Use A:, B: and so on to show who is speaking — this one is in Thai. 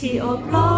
A: ที่อบล้อม